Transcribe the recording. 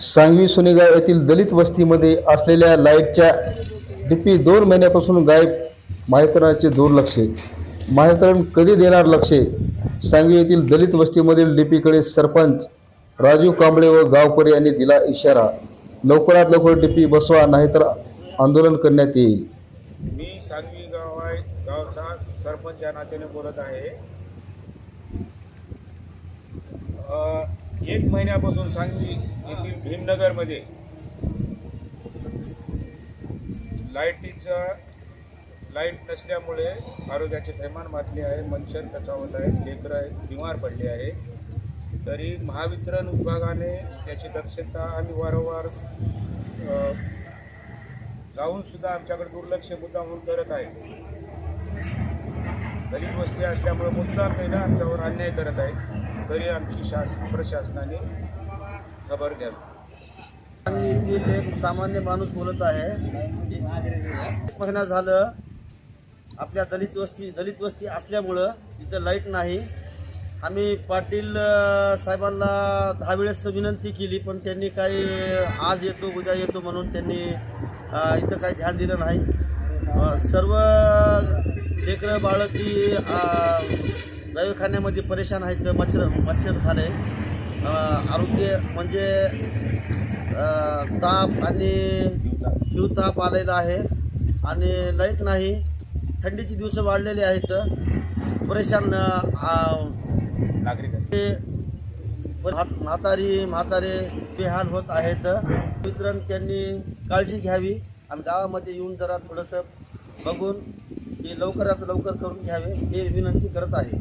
सांगवी सुनेगाव येथील दलित वस्तीमध्ये असलेल्या लाईटच्या डीपी दोन महिन्यापासून गायब महावितरणाचे दुर्लक्ष. महावितरण कधी देणार लक्ष? सांगवी येथील दलित वस्तीमधील डीपीकडे सरपंच राजू कांबळे व गावकरी यांनी दिला इशारा. लवकरात लवकर डीपी बसवा नाहीतर आंदोलन करण्यात येईल. मी सांगवी गाव आहे गावचा सरपंच या नात्याने बोलत आहे. एक महिन्यापासून सांगली येथील भीमनगरमध्ये लाईटीचा लाइट नसल्यामुळे आरोग्याचे थैमान माजले आहे मच्छर कचावत आहे लेकर आहेत बिमार पडले आहे. तरी महावितरण विभागाने त्याची दक्षता आम्ही वारंवार जाऊनसुद्धा आमच्याकडे दुर्लक्ष मुद्दा म्हणून करत आहे. दलित वस्ती असल्यामुळे मुद्दाम नाही आमच्यावर अन्याय करत आहे. तरी आमची शास प्रशासनाने खबर घ्यावी येथील एक सामान्य माणूस बोलत आहे. एक महिना झालं आपल्या दलित वस्ती दलित वस्ती असल्यामुळं इथं लाइट नाही. आम्ही पाटील साहेबांना दहा वेळेस विनंती केली पण त्यांनी काही आज येतो उद्या येतो म्हणून त्यांनी इथं काही ध्यान दिलं नाही. सर्व लेकरं बाळं ती दवाखान्यामध्ये परेशान आहेत मच्छर मच्छर झाले. आरोग्य म्हणजे ताप आणि हिवताप आलेला आहे आणि लाइट नाही. थंडीची दिवस वाढलेले आहेत. परेशान नागरिक म्हातारी म्हातारे बेहाल होत आहेत. वितरण त्यांनी काळजी घ्यावी आणि गावामध्ये येऊन जरा थोडंसं बघून ते लवकरात लवकर करून घ्यावे हे विनंती करत आहे.